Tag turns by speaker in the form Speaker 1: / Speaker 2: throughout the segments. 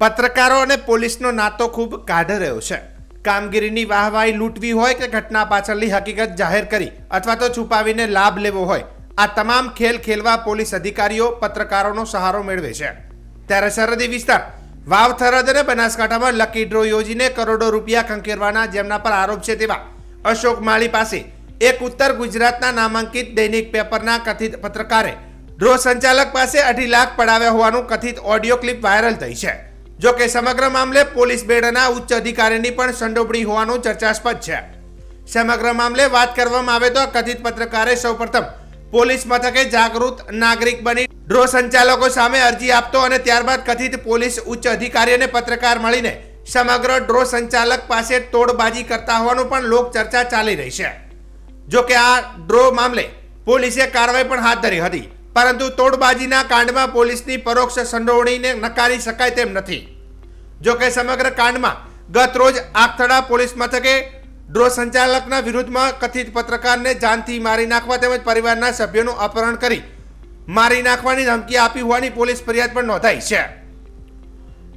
Speaker 1: પત્રકારો અને પોલીસનો નાતો ખૂબ કાઢ રહ્યો છે. કામગીરીની વાહવાહી લૂંટવી હોય કે ઘટના પાછળની હકીકત જાહેર કરી અથવા તો છુપાવીને લાભ લેવો હોય, આ તમામ ખેલ ખેલવા પોલીસ અધિકારીઓ પત્રકારોનો સહારો મેળવે છે. ત્યારે સરહદી વિસ્તાર વાવ થરદ અને બનાસકાંઠામાં લકી ડ્રો યોજીને કરોડો રૂપિયા ખંખેરવાના જેમના પર આરોપ છે તેવા અશોક માળી પાસે એક ઉત્તર ગુજરાતના નામાંકિત દૈનિક પેપરના કથિત પત્રકારે ડ્રો સંચાલક પાસે અઢી લાખ પડાવ્યા હોવાનું કથિત ઓડિયો ક્લિપ વાયરલ થઈ છે. જો કે સમગ્ર મામલે પોલીસ બેડના ઉચ્ચ અધિકારીની પણ સંડોવણી હોવાનું ચર્ચાસ્પદ છે. સમગ્ર મામલે વાત કરવામાં આવે તો કથિત પત્રકારે સૌપ્રથમ પોલીસ મથકે જાગૃત નાગરિક બની ડ્રો સંચાલકો સામે અરજી આપતો અને ત્યારબાદ કથિત પોલીસ ઉચ્ચ અધિકારી અને પત્રકાર મળીને સમગ્ર ડ્રો સંચાલક પાસે તોડબાજી કરતા હોવાનું પણ લોક ચર્ચા ચાલી રહી છે. જો કે આ ડ્રો મામલે પોલીસે કાર્યવાહી પણ હાથ ધરી હતી. પરંતુ તોડબાજીના કાંડમાં પોલીસની પરોક્ષ સંડોવણીને નકારી શકાય તેમ નથી. જો કે સમગ્ર કાંડમાં ગત રોજ આગથડા પોલીસ મથકે ડ્રો સંચાલકના વિરુદ્ધમાં કથિત પત્રકારને જાનથી મારી નાખવા તેમજ પરિવારના સભ્યોનું અપહરણ કરી મારી નાખવાની ધમકી આપી હોવાની પોલીસ ફરિયાદ પણ નોંધાઈ છે.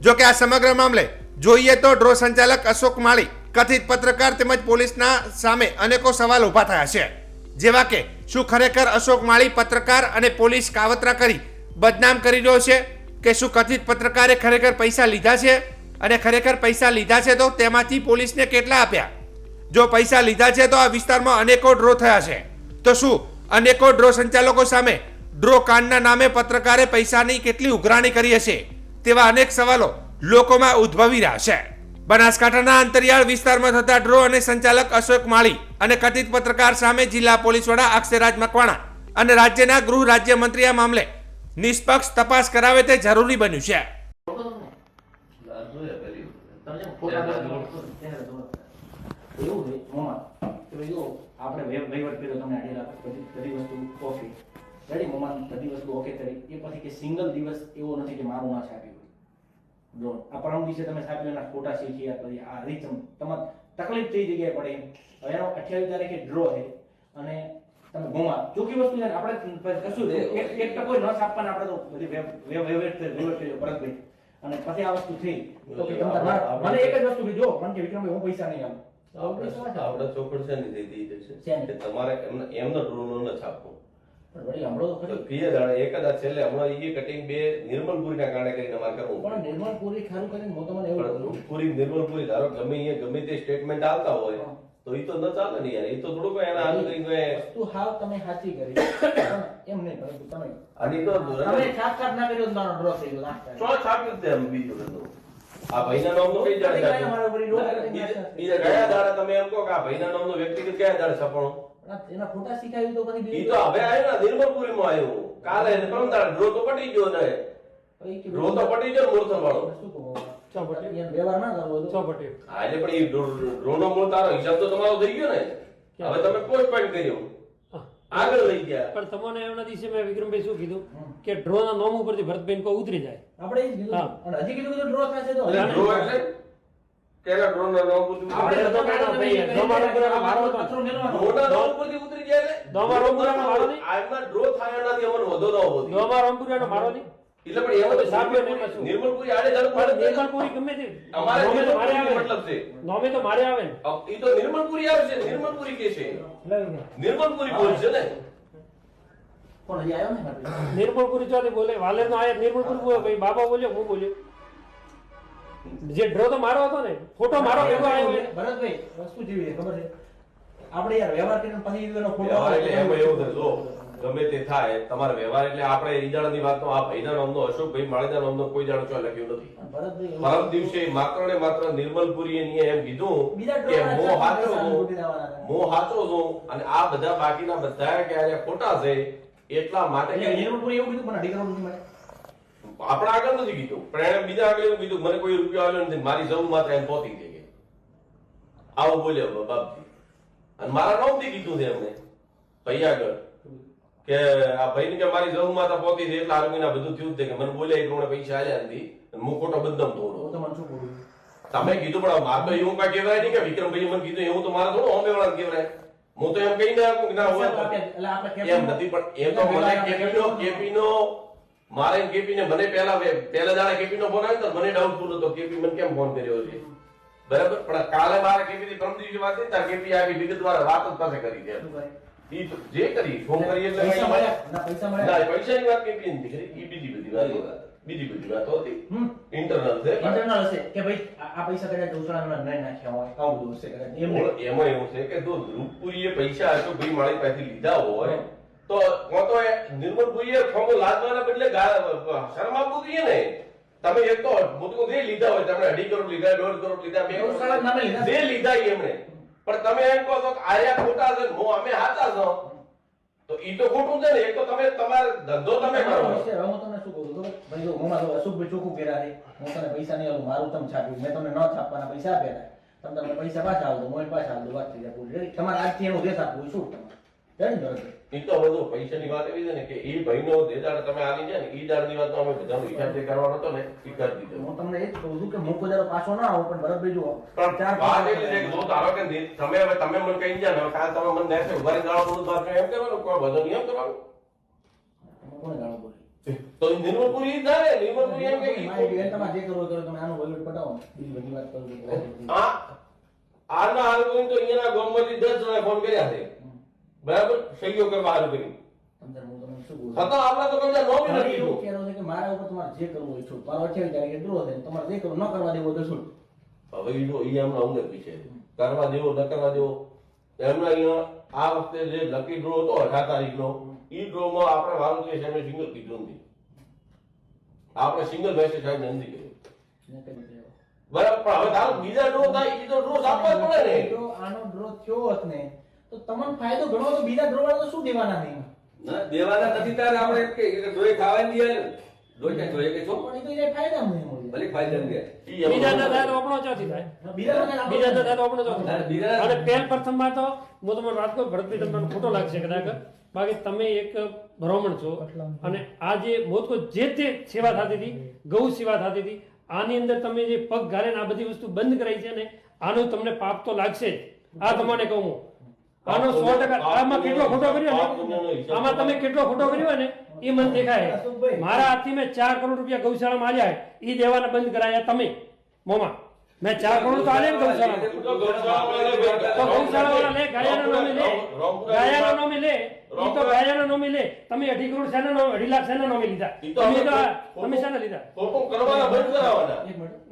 Speaker 1: જો કે આ સમગ્ર મામલે જોઈએ તો ડ્રો સંચાલક અશોક માળી, કથિત પત્રકાર તેમજ પોલીસના સામે અનેકો સવાલ ઊભા થયા છે. જેવા કે, શું ખરેખર અશોક માળી પત્રકાર અને પોલીસ કાવતરા કરી, બદનામ કરી રહ્યો છે? કે શું કથિત પત્રકારે ખરેખર પૈસા લીધા છે? અને ખરેખર પૈસા લીધા છે તો તેમાંથી પોલીસને કેટલા આપ્યા? જો પૈસા લીધા છે તો આ વિસ્તારમાં અનેકો ડ્રો થયા છે. તો શું અનેકો ડ્રો સંચાલકો સામે ડ્રો કાંડના નામે પત્રકારે પૈસાની કેટલી ઉઘરાણી કરી હશે? તેવા અનેક સવાલો લોકોમાં ઉદ્ભવી રહ્યા છે. બનાસકાંઠાના અંતરિયાળ વિસ્તારમાં થતા ડ્રો અને સંચાલક અશોક માળી અને કથિત પત્રકાર સામે જિલ્લા પોલીસ વડા અક્ષયરાજ મકવાણા અને રાજ્યના ગૃહ રાજ્યમંત્રી આ મામલે નિષ્પક્ષ તપાસ કરાવે તે જરૂરી બન્યું છે.
Speaker 2: સિંગલ દિવસ એવો નથી કે મારું ના છાપ્યું ડ્રોન આ પરમ દિવસે તમે એના ફોટા શીખ્યા આ રીતમ તમારે તકલીફ થઈ જગ્યાએ પડે હવે એનો અઠ્યાવીસ તારીખે ડ્રો છે અને તમે ગુમા ચોખ્ખી વસ્તુ છે આપણે કશું એક ટકો ન છાપવાના આપણે તો બધી વહીવટ કર્યો ભરતભાઈ. અને પછી આ વસ્તુ થઈ. તો મને એક જ વસ્તુ જો મને કે વિક્રમભાઈ હું પૈસા નહીં આપું.
Speaker 3: આપણે ચોખવટ છે ને દીધી છે. તમારે એમને એમનો ડ્રો ન છાપવું.
Speaker 2: વળી હમણાં તો
Speaker 3: તો
Speaker 2: ખરી.
Speaker 3: ક્લિયર જાણે એક જ છેલ્લે હમણાં ઈ કટિંગ બે નિર્મલપુરીના કારણે કરીને અમારે કરવું
Speaker 2: પણ
Speaker 3: પડ્યું.
Speaker 2: ખારું કરીને હું તમને એવું
Speaker 3: પૂરી નિર્મલપુરી ધારો ગમે એ ગમે તે સ્ટેટમેન્ટ આવતા હોય તો ઈ તો ન ચાલે ને યાર ઈ તો થોડુંક એના હાથ કરીને
Speaker 2: વસ્તુ હાવ તમે સાચી કરી. એમ નહીં પરંતુ તમે
Speaker 3: આની તો
Speaker 2: તમે સાફ સાફ ના કર્યો મારો ડ્રો થઈ ગયો લાસ્ટ
Speaker 3: સો છાપ્યું જ બીજું બધું. આ ભાઈના નામનો કઈ જાણે બીજા કયા દાડે તમે એમ કહો કે આ ભાઈના નામનો વ્યક્તિગત કયા દાડે છપણો
Speaker 2: એના ફોટા શીખાયું તો પછી
Speaker 3: ઈ તો હવે આવ્યો ને નિર્મલપુરીમાં આવ્યો કાલે ને પરમ દાડે ડ્રો તો પડી ગયો ને. ડ્રો તો પડી ગયો મૂર્ત વાળો
Speaker 2: શું કહું?
Speaker 4: ચોપટી.
Speaker 2: વ્યવહાર ના કરવો તો.
Speaker 4: ચોપટી
Speaker 3: આજે પણ એ ડ્રો- ડ્રોનો મૂળ તારો હિસાબ તો તમારો થઈ ગયો ને. હવે તમે પોસ્ટપોન કર્યો. આગળ લઈ ગયા.
Speaker 4: પણ તમને એમના દિવસે મેં વિક્રમભાઈ શું કીધું? કે ડ્રો ના નોમ ઉપરથી ભરતબેન કોઈ ઉતરી જાય.
Speaker 2: આપણે એ જ કીધું. અને હજી કીધું કે ડ્રો થશે તો
Speaker 3: ડ્રો એટલે કેના ડ્રોનો નો પૂછ્યું?
Speaker 2: આપણે
Speaker 4: તો કહેતા ભાઈ, ડ્રોમાં ડ્રો મારો તો.
Speaker 2: મેલવાનો.
Speaker 3: મોટા નામ ઉપરથી ઉતરી ગયા એટલે?
Speaker 4: ડ્રોમાં રોમપુરાનો મારો નહીં?
Speaker 3: આમાં ડ્રો થાય એનાથી અમને વધો ન હોવો.
Speaker 4: દોમા રામપુરિયાનો મારો નહીં
Speaker 3: એટલે પણ એવો તો
Speaker 4: સાપ્યો નહીં કશું.
Speaker 3: નિર્મલપુરી આડે
Speaker 4: પણ
Speaker 3: પડે
Speaker 4: નિર્મલપુરી ગમે તે
Speaker 3: અમારે
Speaker 4: નોમે તો મારે આવે
Speaker 3: મતલબ છે
Speaker 4: નોમે તો મારે આવે ને
Speaker 3: ઈ તો નિર્મલપુરી આવે છે નિર્મલપુરી કે છે નિર્મલપુરી બોલ છે ને
Speaker 2: પણ અહીં આવ્યો ને
Speaker 4: નિર્મલપુરી ચોથી બોલે વાલેર નો આયા નિર્મલપુરી બોલે ભાઈ બાબા બોલ્યો હું બોલ્યો જે ડ્રો તો મારો હતો ને ફોટો મારો કેવો આવ્યો.
Speaker 2: ભરતભાઈ વસ્તુ જેવી છે ખબર છે? આપણે યાર વ્યવહાર કરીને પછી એનો ફોટો
Speaker 3: એટલે એમ એવું થાય જો ગમે તે થાય તમારે વ્યવહાર એટલે આપણે ઈજાડાની વાતનો આ ભાઈના નામનો અશોકભાઈ માળીના નામનો કોઈ જાણ છો લખ્યું નથી.
Speaker 2: ભરતભાઈ
Speaker 3: પરમ દિવસે માત્ર ને માત્ર નિર્મલપુરી એમ કીધું
Speaker 2: બીજા
Speaker 3: કે મો હાચો. મો હાચો છું અને આ બધા બાકીના બધા કે આ ખોટા છે એટલા માટે
Speaker 2: એટલે નિર્મલપુરી એવું કીધું પણ અઢી કરોડ માટે.
Speaker 3: આપણા આગળ નથી કીધું. પણ એને બીજા આગળ એવું કીધું મને કોઈ રૂપિયો આવ્યો નથી મારી જવું માત્ર એમ પહોંચી ગઈ આવો બોલ્યો બાપજી. અને મારા નામથી કીધું છે એમને ભાઈ આગળ કે આ ભાઈને કે મારી જવું માતા પહોંચી છે એટલે આરોગ્યના બધું થયું છે કે મને બોલ્યા એ પ્રમાણે પૈસા આલ્યા નથી. હું ખોટો બદનામ
Speaker 2: તો
Speaker 3: થોડો
Speaker 2: તો મને શું બોલવું?
Speaker 3: તમે કીધું પણ મારે તો એવું કઈ કહેવાય નહીં કે વિક્રમભાઈ મને કીધું એવું તો મારે થોડું અમે વાળા કહેવાય. હું તો એમ કહી ના આપું કે ના હોય એમ નથી પણ એ તો મને કેપીનો કેપીનો મારે કેપી ને મને પહેલા વે- પહેલા દાડે કેપી નો ફોન આવ્યો તો મને ડાઉટફુલ હતો. કેપી મને કેમ ફોન કર્યો છે? બરાબર? પણ કાલે મારે કેપી થી ત્રણ દિવસ વાત થઈ કેપી આવી વિગતવાર વાત જ પાસે કરી છે. જે કરી ફોન કરી એટલે
Speaker 2: પૈસા મળ્યા? ના, પૈસા મળ્યા?
Speaker 3: ના પૈસાની વાત કેપી ની કરી ઈ બીજી બધી વાત બીજી બધી વાતો હતી. ઇન્ટરનલ છે.
Speaker 2: ઇન્ટરનલ છે કે ભાઈ આ પૈસા કદાચ ગૌશાળામાં નહીં નાખ્યા હોય આવું બધું હશે કદાચ. એમાં
Speaker 3: એવું છે કે જો રૂપપુરીએ પૈસા હજુ ભાઈ મારી પાસેથી લીધા હોય તો હું તો નિર્મલ નિર્મલભાઈએ ખોમો લાદવાના બદલે શરમ આપવું જોઈએ ને. તમે એક તો મોટું જે લીધા હોય તમે અઢી કરોડ લીધા દોઢ કરોડ લીધા બે કરોડ. જે લીધા એમણે. પણ તમે એમ કહો છો કે આર્યા ખોટા છે હું અમે સાચા છો. તો ઈ તો ખોટું છે ને. એક તો તમે તમારો ધંધો તમે કરો.
Speaker 2: હું તમને શું કહું છું? ભાઈ જો જો ચોખ્ખું કર્યા છે. હું તને પૈસા નહીં મારું તમે છાપ્યું મેં તમને ન છાપવાના પૈસા આપ્યા તમે તમને પૈસા પાછા આલો મોય પાછા આલો વાત થઈ જાય તમારે આજથી એનું દેશ આપવું શું? તમારે
Speaker 3: હવે જો પૈસાની વાત એવી છે ને કે એ ભાઈનો જે દાડ તમે આવી જાય ને એ દાડની વાત અમે બધાનો હિસાબ જે કરવાનો હતો ને એ કરી દીધો.
Speaker 2: હું તમને એ જ કહું છું કે હું કોઈ પાછો ના આવું પણ બરાબર જુઓ
Speaker 3: પણ
Speaker 2: ચાર
Speaker 3: વાત એટલી છે કે જો ધારો કે તમે હવે તમે મને કહી ગયા ને કાલ તમે મને નેસે ઊભા રહી જાણો બધું બાર એમ કરવાનું કોઈ બધો નિયમ કરવાનો?
Speaker 2: કોને ગાળો બોલી
Speaker 3: તો ઈ નિર્મલપુરી ઈ થાય ને, એમ કે
Speaker 2: મારી તમારે જે કરવું કરો તમે આનું વહીવટ પટાવો. બીજી બધી વાત કરું
Speaker 3: હા આના હાલ તો અહીંયાના ગામમાંથી દસ જણા ફોન કર્યા છે. બરાબર? સહીઓ કરવા હાલ કરી? છતાં આપણે તો કોઈ નો બી નથી કીધું.
Speaker 2: કે મારા ઉપર તમારે જે કરવું હોય છૂટ મારો અઠ્યાવીસ તારીખે ડ્રો છે તમારે જે કરવું ન કરવા દેવું તો છૂટ
Speaker 3: હવે ઈ જો ઈ એમના અમને પીછે કરવા દેવો ન કરવા દેવો. એમના અહીંયા આ વખતે જે લકી ડ્રો હતો અઢાર તારીખનો ઈ ડ્રોમાં આપણે સિંગલ કીધું નથી. આપણે સિંગલ મેસેજ સાહેબ નથી કર્યું.
Speaker 2: કરી
Speaker 3: બરાબર પણ હવે તારો બીજા ડ્રો થાય ઈ તો ડ્રો આપવા પડે ને.
Speaker 2: આનો ડ્રો થયો હોત ને તો તમને ફાયદો ઘણો તો બીજા ડ્રોવાળા તો શું દેવાના નહીં
Speaker 5: ના દેવાના નથી તારે આપણે કે જોઈ ખાવાની દે જોઈ કે જોઈએ કે છો?
Speaker 2: પણ એ તો એ ફાયદા નહીં
Speaker 5: ભલે ફાયદા
Speaker 3: નહીં
Speaker 4: બીજા તો થાય આપણો ચોથી થાય.
Speaker 2: બીજા
Speaker 4: બીજા તો થાય આપણો ચોથી થાય. અને પહેલ પ્રથમમાં તો હું તમને વાત કરું ભરતભાઈ તમને ખોટો લાગશે કદાચ. બાકી તમે એક બ્રાહ્મણ છો અને આ જે મોટકો જે તે સેવા થતી હતી ગૌ સેવા થતી હતી આની અંદર તમે જે પગ ઘારે ને આ બધી વસ્તુ બંધ કરાઈ છે ને આનું તમને પાપ તો લાગશે જ. આ તમને કહું હું. આનો સો ટકા આમાં કેટલો ખોટો કર્યો ને? આમાં તમે કેટલો ખોટો કર્યો ને? એ મને દેખાય. મારા હાથથી મેં ચાર કરોડ રૂપિયા ગૌશાળામાં આલ્યા એ દેવાના બંધ કરાયા તમે. મોમાં. મેં ચાર કરોડ તો આલ્યા ને ગૌશાળામાં. તો ગૌશાળાવાળા લે ગાયાના નામે લે. ગાયાના નામે લે. ઈ તો ગાયાના નામે લે તમે અઢી કરોડ શેના નો અઢી લાખ શેના નામે લીધા. તમે તો તમે શેના લીધા?
Speaker 3: ખોટું કરવાના બંધ કરાવવાના.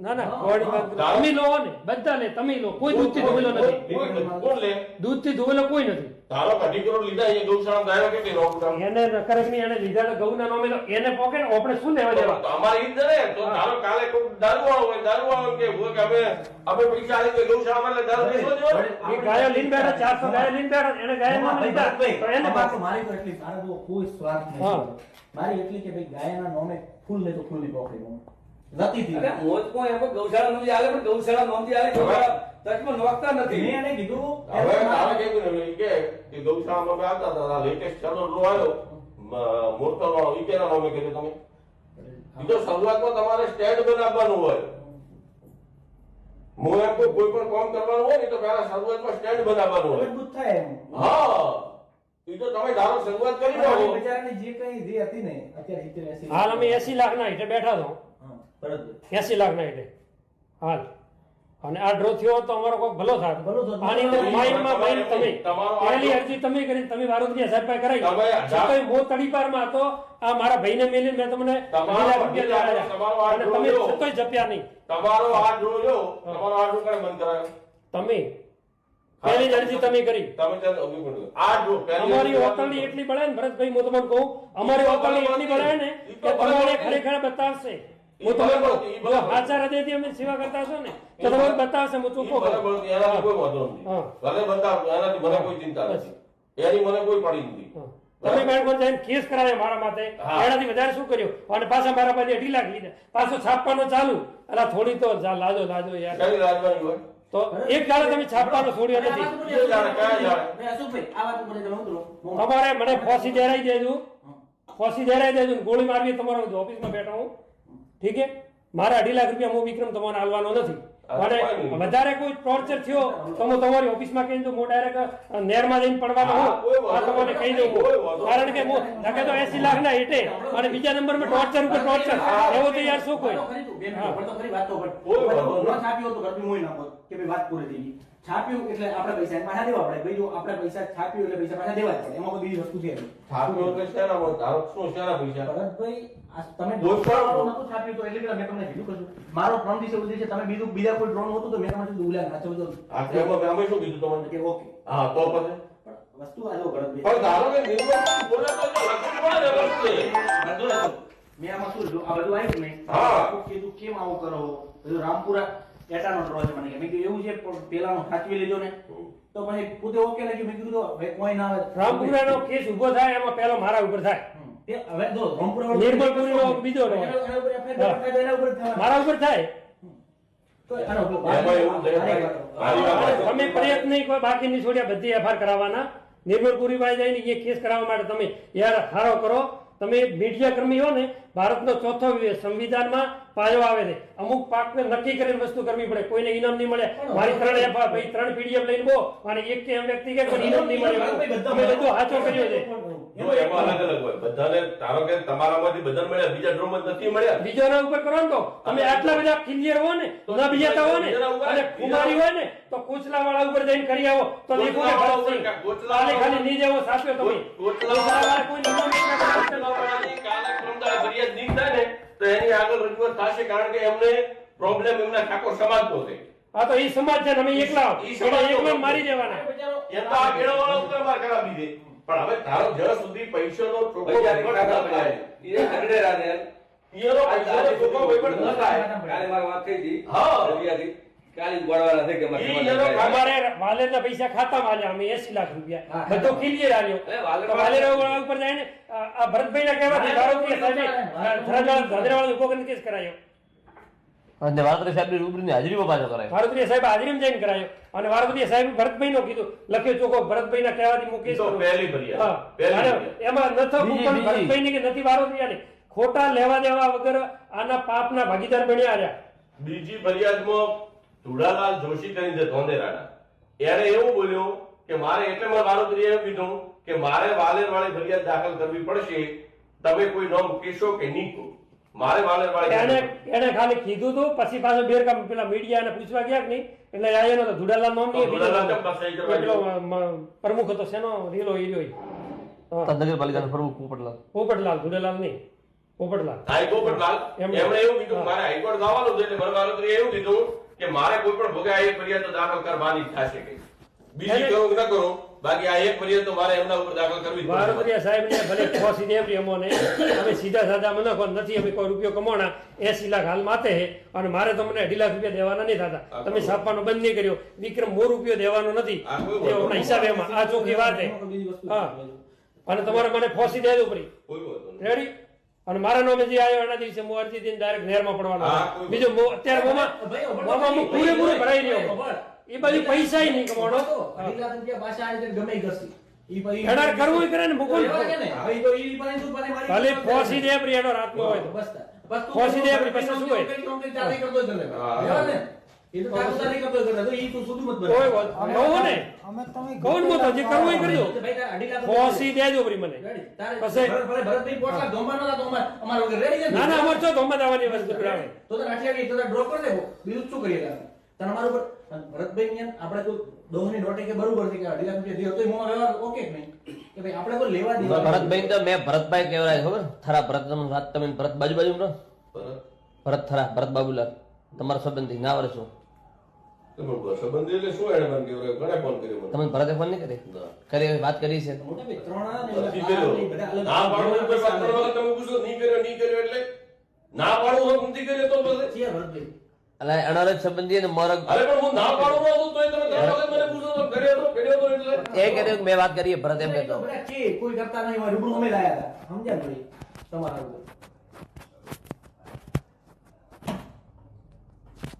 Speaker 4: ના ના ગોળી વાત તમે લો ને બધા લે તમે લો. કોઈ દૂધથી ધોવેલો નથી.
Speaker 3: કોણ લે?
Speaker 4: દૂધથી ધોવેલો કોઈ નથી.
Speaker 3: ધારો અઢી કરોડ લીધા એ ગૌશાળા ગાયો કેટલી રોકડા?
Speaker 4: એને નકરકની એને લીધા તો ગૌના નામે એને પોકેટ આપણે શું લેવા દેવા?
Speaker 3: અમારે ઈ જ ને. તો ધારો કાલે કોઈ દારૂવાળો હોય દારૂવાળો કે હોય કે અમે અમે પૈસા આલી તો ગૌશાળામાં એટલે દારૂ પીવો જ
Speaker 4: એ ગાયો લઈને બેઠા 400 ગાયો લઈને બેઠા એને ગાયો નામે લીધા તો એને
Speaker 2: તો મારી તો એટલી મારે તો કોઈ સ્વાર્થ નથી. મારી એટલી કે ભાઈ ગાયના નોમે ફૂલ ને તો ફૂલની પોખડી હું નથી થી
Speaker 5: અરે મોજ કો એમ ગૌશાળા નોંધી આલે પણ ગૌશાળા નોંધી આલે ગૌશાળા તકમાં નોખતા નથી.
Speaker 2: મેં એને કીધું
Speaker 3: હવે તારે કેવું કે કે ગૌશાળામાં આવતા હતા આ લેટેસ્ટ ચાલો લો આવ્યો મોટો મોરતલ વિકેના નોમે કીધું તમે. બીજો શરૂઆતમાં તમારે સ્ટેન્ડ બનાવવાનું હોય. હું એમ કોઈ પણ કામ કરવાનું હોય ને તો પહેલા શરૂઆતમાં સ્ટેન્ડ બનાવવાનું હોય.
Speaker 2: મજબૂત થાય
Speaker 3: હા. તો તમે ધારો શરૂઆત કરી દો
Speaker 2: બિચારાની જે કઈ જે હતી ને અત્યારે સિત્તેર એસી
Speaker 4: હાલ અમે એસી લાખ ના હેઠે બેઠા છો.
Speaker 2: બરાબર.
Speaker 4: એસી લાખ ના હેઠે હાલ. અને આ ડ્રો થયો તો અમારો કોઈ ભલો થાત. આની અંદર માઇન્ડમાં માઇન્ડ તમે પહેલી અરજી તમે કરી તમે વારોતરી હજાર રૂપિયા કરાવી. છતાંય મો તડીપારમાં હતો આ મારા ભાઈને મેલીને મેં તમને અને તમે. છતાંય જપ્યા નહીં?
Speaker 3: તમારો આ ડ્રો જો તમારો આ ડ્રો કઈ બંધ કરાયો?
Speaker 4: તમે પહેલી જ અરજી તમે કરી. અમારી ઓતરણી એટલી બળે ને ભરતભાઈ હું તમને કહું અમારી ઓતરણી એટલી બળે ને કે તમારે ખરેખર બતાવશે. હું તમને કહું
Speaker 3: ઈ
Speaker 4: જો
Speaker 3: બરાબર.
Speaker 4: હાચા હૃદયથી અમે સેવા કરતા હશો ને તો તમારે બતાવશે હું
Speaker 3: ઈ
Speaker 4: ચોખ્ખો
Speaker 3: બરાબર
Speaker 4: કહું
Speaker 3: છે, એનાથી કોઈ વાંધો નથી ભલે બતાવો, એનાથી મને કોઈ ચિંતા નથી. એની મને કોઈ પડી નથી.
Speaker 4: તમે મારી પાસે જઈને કેસ કરાવ્યો મારા માથે
Speaker 3: હા.
Speaker 4: એનાથી વધારે શું કર્યું? અને પાછા મારા પાસે અઢી લાખ લીધા. પાછો છાપવાનું ચાલુ. અલા થોડી તો લાજો લાજો યાર.
Speaker 3: કઈ હોય?
Speaker 4: તો એક દાડો તમે છાપવાનું છોડ્યો નથી. તમારે મને ફોસી દેરાઈ દેજો. ફોસી દેરાઈ દેજો ગોળી મારવી તમારો ઓફિસમાં બેઠો હું. ઠીક છે? મારે અઢી લાખ રૂપિયા હું વિક્રમ તમારે હાલવાનો નથી. અને વધારે કોઈ ટોર્ચર થયો તો હું તમારી ઓફિસમાં કહી દઉં હું ડાયરેક્ટ નેરમાં જઈને પડવાનો
Speaker 3: હા,
Speaker 4: આ તમને કહી દઉં કારણ કે હું ધકે તો એસી લાખ ના હેઠે અને બીજા નંબરમાં ટોર્ચર ઉપર ટોર્ચર એવો તો યાર શું કોઈ?
Speaker 2: કરી તું, બે મિનિટ, પણ તો ખરી વાત પૂરી થઈ ગઈ. છાપ્યું એટલે આપણે પૈસા પાછા દેવા પડે. ભાઈ જો આપણે પૈસા છાપ્યું એટલે પૈસા પાછા દેવા જ પડે. એમાં કોઈ બીજી વસ્તુ છે
Speaker 3: છાપ્યું એટલે શેના? ધારો શું શેના પૈસા?
Speaker 2: ભરતભાઈ, તમે
Speaker 3: કોઈ
Speaker 2: પર નહોતું છાપ્યું તો એટલે કે મેં તમને કીધું કશું. મારો ત્રણ દિવસે છે તમે બીજું બીજા કોઈ ડ્રોન હતું તો મેં તમને કીધું ઉલ્યા નાચો તો
Speaker 3: આ તેમાં અમે શું કીધું તમને?
Speaker 2: કે ઓકે.
Speaker 3: હા તો પછી?
Speaker 2: પણ વસ્તુ આ જો ભરતભાઈ
Speaker 3: પણ ધારો કે નિર્મળ બોલે તો લખવું પડે ને વસ્તુ
Speaker 2: બધું હતું. મેં આમાં શું આ બધું આવ્યું ને
Speaker 3: હા.
Speaker 2: કીધું કેમ આવું કરો? બધું રામપુરા એટાનો ડ્રો છે મને કે. મેં કીધું એવું છે પણ પેલાનો સાચવી લેજો ને. તો પછી પોતે ઓકે લાગ્યું. મેં કીધું તો કોઈ ના આવે.
Speaker 4: રામપુરાનો કેસ ઊભો થાય એમાં પેલો મારા ઉપર થાય.
Speaker 2: તે હવે જો રામપુરા
Speaker 4: બીજો. મારા ઉપર થાય.
Speaker 2: મારી.
Speaker 3: મારી.
Speaker 4: તમે પ્રયત્ન કોઈ બાકી નહીં છોડ્યા બધી એફઆર કરાવવાના. નિર્મળપુરી પાસે જઈને એ કેસ કરાવવા માટે તમે યાર હારો કરો. તમે મીડિયા કર્મી હો ને ભારતનો ચોથો સંવિધાનમાં પાયો આવે છે. અમુક પાકને નક્કી કરીને વસ્તુ કરવી પડે. કોઈને ઇનામ નહીં મળે. મારી ત્રણ એફઆર ભાઈ ત્રણ પીડીએફ લઈને બો અને એક કે એમ વ્યક્તિ કે ઇનામ નહીં મળે. તમે બધું હાચો કર્યો છે.
Speaker 3: અલગ અલગ હોય. બધાને ધારો કે તમારામાંથી બધાને મળ્યા બીજા ડ્રોમાં નથી મળ્યા.
Speaker 4: બીજાના ઉપર કરો ને તો. તમે આટલા બધા ક્લિયર હો ને ના બીજાતા હો ને અને કુમારી હોય ને તો કોચલા વાળા ઉપર જઈને કરી આવો. તો લીખો કે
Speaker 3: કોચલા વાળા
Speaker 4: ભરત
Speaker 3: ઉપર
Speaker 4: સિંહ.
Speaker 3: કોચલા
Speaker 4: ખાલી
Speaker 3: વાળા
Speaker 4: જેવો સાચ્યો તમે.
Speaker 3: કોચલા
Speaker 4: કોચલા વાળા કોઈ નિયમ નહીં કરતા.
Speaker 3: કોચલાવાળાની કાલે ક્રમદાર ફરિયાદ નહીં થાય ને તો એની આગળ રજૂઆત થશે કારણ કે એમને પ્રોબ્લેમ એમના ઠાકોર સમાજનો છે.
Speaker 4: આ તો એ સમાજ છે એકલા. એકલા મારી દેવાના.
Speaker 3: એમ તો આ કેળવવાળા ઉપર માર કરાવી દે પણ હવે ધારો જ્યાં સુધી પૈસાનો ચોખ્ખો વહીવટ ન થાય.
Speaker 5: એ ઝઘડેરા ને
Speaker 3: એનો પૈસાનો ચોખ્ખો વહીવટ ન થાય.
Speaker 5: કાલે મારી વાત થઈ હતી.
Speaker 3: હા.
Speaker 5: રવિયાથી. અમારે
Speaker 4: પૈસા ખાતા આલ્યા અમે એસી લાખ રૂપિયા. બધો ક્લિયર આલ્યો.
Speaker 5: એ વાલેર
Speaker 4: ઉપર જઈને આ આ ભરતભાઈના કહેવાથી ધારો કે સાહેબે. ધરાજવાળા ધાનેરાવાળા કેસ કરાયો.
Speaker 6: અને વારતરી સાહેબની રૂબરૂની હાજરીમાં પાછો કરાય.
Speaker 4: વારદરીયા સાહેબ હાજરીમાં જઈને કરાયો. અને વારદરીયા સાહેબ ભરતભાઈનો કીધું લખ્યો ચોખ્ખો ભરતભાઈના કહેવાથી મૂકી
Speaker 3: તો પહેલી ફરિયાદ.
Speaker 4: એમાં
Speaker 6: નથો
Speaker 4: કુકણ
Speaker 6: ભરતભાઈ
Speaker 4: ની કે નથી વારદરીયાને ખોટા લેવા દેવા વગર આના પાપના ભાગીદાર બન્યા રહ્યા.
Speaker 3: બીજી ફરિયાદમાં ધુડાલાલ જોશી કરીને જે ધોંધેરાડા એને એવું બોલ્યું કે મારે એટલે મારે વારોતરીએ એમ કીધું કે મારે વાલેર વાળી ફરિયાદ દાખલ કરવી પડશે. તમે કોઈ નામ કહેશો કે નહીં કહો? મારે વાલેર
Speaker 4: એને એને ખાલી કીધું હતું પછી પાછો બેર કામ પેલા મીડિયાને પૂછવા ગયા કે નહીં? એટલે આયો નતો ધુડાલાલ નામ નહીં
Speaker 3: તો ધુડાલાલ કેમ પાછા એ કરવા
Speaker 4: પેલો મ- પ્રમુખ હતો શેનો? રીલો હીરો
Speaker 6: નગરપાલિકાનો પ્રમુખ પોપટલાલ.
Speaker 4: પોપટલાલ ધુડાલાલ નહીં. પોપટલાલ.
Speaker 3: હાઈકોર્ટલાલ
Speaker 4: એમણે-
Speaker 3: એમણે એવું કીધું મારે હાઈકોર્ટ જવાનું છે એટલે મને એવું કીધું કે મારે કોઈ પણ ભોગે આ એક ફરિયાદ દાખલ કરવાની જ થશે. બીજી
Speaker 4: એને-
Speaker 3: ન કરું? બાકી આ એક ફરિયાદ તો મારે એમના ઉપર દાખલ કરવી જ પડશે.
Speaker 4: વારદરિયા સાહેબને ભલે ફોસી દેવરી અમોને અમે સીધા સાધા મને કોણ નથી અમે કોઈ રૂપિયો કમાણા એસી લાખ હાલ માતે હે અને મારે તમને અઢી લાખ રૂપિયા દેવાના નહીં થતા. તમે છાપવાનો બંધ નહીં કર્યો. વિક્રમ મો રૂપિયો દેવાનો નથી.
Speaker 3: કોઈ
Speaker 4: હિસાબે એમાં આ ચોખ્ખી વાત હે. હા અને તમારે મને ફોસી દેજો પડી. રેડી અને મારા નામે જે આવ્યો એના દિવસે હું અરજી દઈને ડાયરેક્ટ નેરમાં પડવાનો બીજો બીજું અત્યારે મોમાં મોમાં હું પૂરેપૂરો ભરાઈ રહ્યો. એ બાજુ પૈસા નહીં કમાણો
Speaker 2: તો અઢી લાખ રૂપિયા પાછા આ રીતે ગમે ઘસી. કરશે. ઈ પછી-
Speaker 4: એનાર કરવું કરે ને મૂકો ને.
Speaker 2: ને. તો તું
Speaker 4: ફોસી દે. હોય
Speaker 2: બસ તું
Speaker 4: ફોસી દે આપણી શું હોય?
Speaker 2: તો. તો તું
Speaker 4: તો
Speaker 2: તો અમાર- અમારા વગર રેડી છે ના?
Speaker 4: ના અમારે ચો ધોમા દાવાની વસ્તુ
Speaker 2: તો તો બીજું શું કરીએ તારે ઉપર ભરતભાઈ ને આપણે તો દોહની નોટે કે બરોબર છે કે અઢી લાખ રૂપિયા દીધો તો મોં વ્યવહાર ઓકે કે નહીં? કે ભાઈ આપણે કોઈ લેવા દીધો
Speaker 6: ભરતભાઈ તો મેં ભરતભાઈ કહેવાય ખબર? થરા ભરત તમે વાત તમે ભરત બાજુ બાજુ રહો ભરત થરા ભરત બાબુલાલ. તમારા સંબંધી ના વર્ષો
Speaker 3: સંબંધી એટલે શું એણે મને કીધું? ઘણે ફોન કર્યો
Speaker 6: તમે ભરતે ફોન નહીં કરી કરી વાત કરી છે.
Speaker 2: મોટા ભાઈ ત્રણ આના ને
Speaker 3: ના પાડું તો કોઈ ત્રણ વખત તમે પૂછો નહીં કર્યો નહીં કર્યો એટલે? ના પાડું નથી કર્યો તો પછી?
Speaker 6: એના જ સંબંધી અને મોરગ
Speaker 3: અરે પણ હું ના પાડું ન તો તોય તમે ત્રણ વખત મને પૂછો તો કર્યો તો કર્યો તો એટલે.
Speaker 6: એ કર્યું કે મેં વાત કરી ભરત એમ કહેતો.
Speaker 2: કોઈ કરતા નહીં હોય રૂબરૂ અમે લાયા હતા. સમજ્યા ભાઈ? તમારા